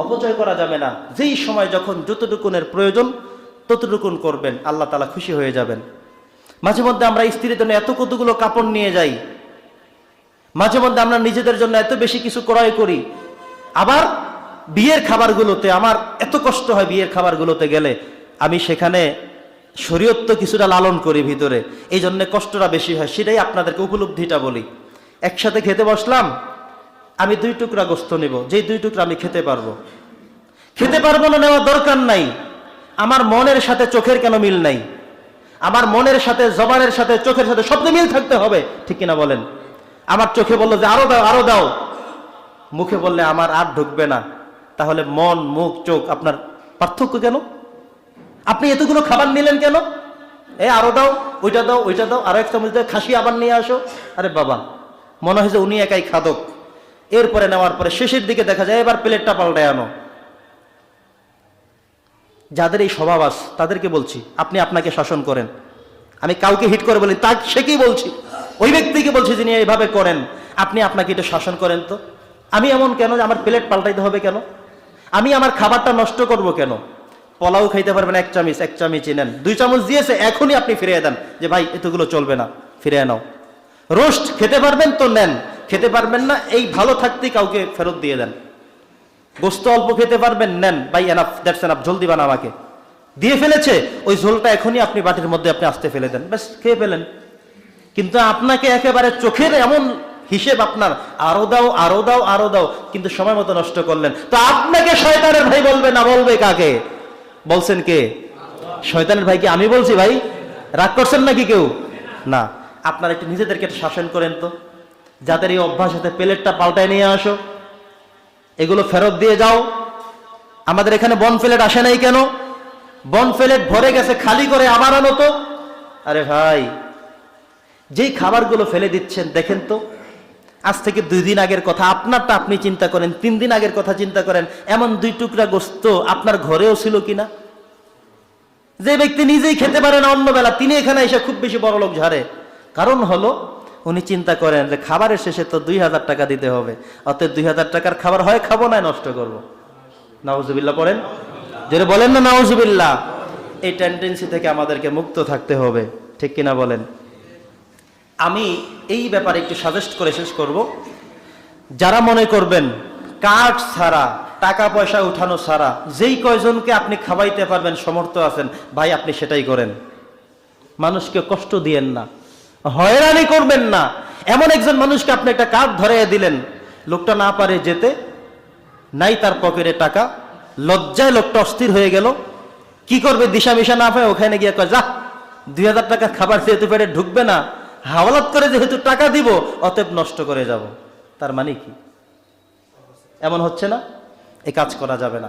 অপচয় করা যাবে না। যেই সময় যখন যতটুকুনের প্রয়োজন, ততটুকুন করবেন। আল্লাহ তালা খুশি হয়ে যাবেন। মাঝে মধ্যে আমরা স্ত্রীর জন্য এত কতগুলো কাপড় নিয়ে যাই। মাঝে মধ্যে আমরা নিজেদের জন্য এত বেশি কিছু ক্রয় করি। আবার বিয়ের খাবারগুলোতে, আমার এত কষ্ট হয় বিয়ের খাবারগুলোতে গেলে। আমি সেখানে শরীয়ত্ব কিছুটা লালন করি ভিতরে। এই জন্য কষ্টটা বেশি হয়। সেটাই আপনাদেরকে উপলব্ধিটা বলি। একসাথে খেতে বসলাম আমি দুই টুকরা গোস্ত নেব, যেই দুই টুকরা আমি খেতে পারব। খেতে পারব না নেওয়ার দরকার নাই। আমার মনের সাথে চোখের কেন মিল নাই? আমার মনের সাথে, জবানের সাথে, চোখের সাথে শব্দ মিল থাকতে হবে, ঠিক কিনা বলেন? আমার চোখে বলল যে, আরও দাও আরও দাও। মুখে বললে, আমার আর ঢুকবে না। তাহলে মন, মুখ, চোখ, আপনার পার্থক্য কেন? আপনি এতগুলো খাবার নিলেন কেন? এ, আরও দাও, ওইটা দাও ওইটা দাও, আরও এক চামচ দাও, খাসি আবার নিয়ে আসো। আরে বাবা, মনে হয় যে উনি একাই খাদক। এরপরে নেওয়ার পরে শেষের দিকে দেখা যায়, এবার প্লেটটা পাল্টায় আনো। যাদের এই স্বভাব আস তাদেরকে বলছি, আপনি আপনাকে শাসন করেন। আমি কাউকে হিট করে বলি তা সেকেই বলছি। ওই ব্যক্তিকে বলছি যিনি এইভাবে করেন, আপনি আপনাকে একটু শাসন করেন তো? আমি এমন কেন যে আমার প্লেট পাল্টাইতে হবে কেন? আমি আমার খাবারটা নষ্ট করব কেন? পোলাও খাইতে পারবেন এক চামচ এক চামচ নেন দুই চামচ দিয়েছে, এখনই আপনি ফিরিয়ে দেন যে, ভাই, এতগুলো চলবে না, ফিরিয়ে নাও। রোস্ট খেতে পারবেন তো নেন খেতে পারবেন না, এই ভালো থাকতেই কাউকে ফেরত দিয়ে দেন। গোস্ত অল্প খেতে পারবেন, নেন, বাই এনাফ দ্যাটস এনাফ ঝোল দিবান আমাকে। দিয়ে ফেলেছে, ওই ঝোলটা এখনই আপনি বাটির মধ্যে আপনি আসতে ফেলে দেন, ব্যাস, খেয়ে ফেলেন। কিন্তু আপনাকে একেবারে চোখের এমন হিসেব আপনার, আরও দাও আরও দাও আরও দাও, কিন্তু সময় মতো নষ্ট করলেন। তো আপনাকে শয়তানের ভাই বলবে, না বলবে কাকে? বলছেন কে? শয়তানের ভাই কি আমি বলছি ভাই? রাগ করছেন নাকি কেউ? না। আপনার একটু নিজেদেরকে শাসন করেন তো। যাদের এই অভ্যাস সাথে প্লেটটা পাল্টায় নিয়ে আসো। এগুলো ফেরত দিয়ে যাও। আমাদের এখানে বন প্লেট আসে নাই কেন? বন প্লেট ভরে গেছে, খালি করে আবার আনো তো। আরে ভাই, যেই খাবারগুলো ফেলে দিচ্ছেন, দেখেন তো। আজ থেকে দুই দিন আগের কথা, আপনারটা আপনি চিন্তা করেন, তিন দিন আগের কথা চিন্তা করেন, এমন দুই টুকরা গোস্ত আপনার ঘরেও ছিল কিনা? যে ব্যক্তি নিজেই খেতে পারে না অন্য বেলা তিনি এখানে এসে খুব বেশি বড় লোক ঝাড়ে। কারণ হলো উনি চিন্তা করেন যে খাবারের শেষে তো দুই হাজার টাকা দিতে হবে। অতএব দুই হাজার টাকার খাবার হয়, খাব না, নষ্ট করব। নাউজুবিল্লাহ পড়েন? যেটা বলেন না, নাউজুবিল্লাহ। এই টেন্ডেন্সি থেকে আমাদেরকে মুক্ত থাকতে হবে। ঠিক কিনা বলেন? আমি এই ব্যাপারে একটু সাজেস্ট করে শেষ করব। যারা মনে করবেন কার্ড ছাড়া, টাকা পয়সা উঠানো ছাড়া, যেই কয়জনকে আপনি খাওয়াইতে পারবেন, সমর্থ আছেন, ভাই আপনি সেটাই করেন। মানুষকে কষ্ট দিয়েন না। হয়রানি করবেন না। এমন একজন মানুষকে আপনি একটা কার্ড ধরে দিলেন, লোকটা না পারে যেতে, নাই তার পকেটে টাকা, লজ্জায় লোকটা অস্থির হয়ে গেল। কি করবে, দিশা মিশা না পায়, ওখানে গিয়ে কয়, যা, দুই হাজার টাকা খাবার যেহেতু পেটে ঢুকবে না, হাওলাত করে যেহেতু টাকা দিব, অতএব নষ্ট করে যাব। তার মানে কি? এমন হচ্ছে না? এ কাজ করা যাবে না।